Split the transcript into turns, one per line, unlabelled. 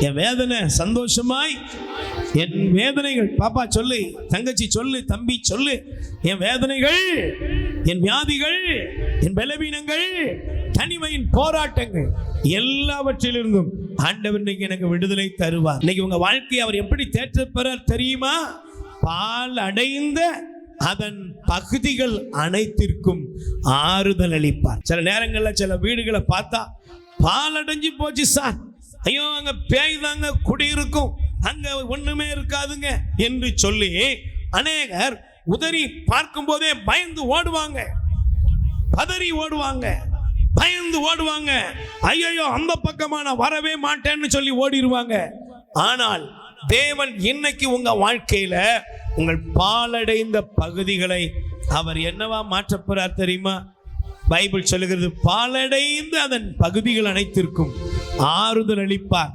என் வேதனை சந்தோஷமாய் என் வேதனைகள் பாப்பா சொல்லு தங்கச்சி சொல்லு தம்பி சொல்லு என் வேதனைகள் என் வியாதிகள் என் பலவீனங்கள் தனிமையின் போராட்டங்கள் எல்லாவற்றிலிருந்தும் ஆண்டவர் இன்னைக்கு எனக்கு விடுதலை தருவார். இன்னைக்கு உங்க வாழ்க்கையை அவர் எப்படி தேற்றப்பெறார் தெரியுமா? பால் அடைந்த அதன் பகுதிகள் அனைத்திற்கும் ஆறுதல் அளிப்பார். சில நேரங்களில் சில வீடுகளை பார்த்தா பால் அடைஞ்சு போச்சு சார். ஐயோ அங்க பேய் தாங்க குடியிருக்கும். அங்க ஒண்ணுமே இருக்காதுங்க என்று சொல்லி அநேகர் உதறி பார்க்கும் போதே பயந்து ஓடுவாங்க. பதறி ஓடுவாங்க. பயந்து ஓடுவாங்க. ஐயோ அந்த பக்கமா நான் வரவே மாட்டேன்னு சொல்லி ஓடிடுவாங்க ஆனால் தேவன் இன்னைக்கு உங்க வாழ்க்கையில உங்கள் பாலடைந்த பகுதிகளை அவர் என்னவா மாற்றப் போறார் தெரியுமா? பைபிள் சொல்லுகிறது பாலடைந்து அதன் பகுதிகள் அனைத்திற்கும். ஆறுதல் அளிப்பார்.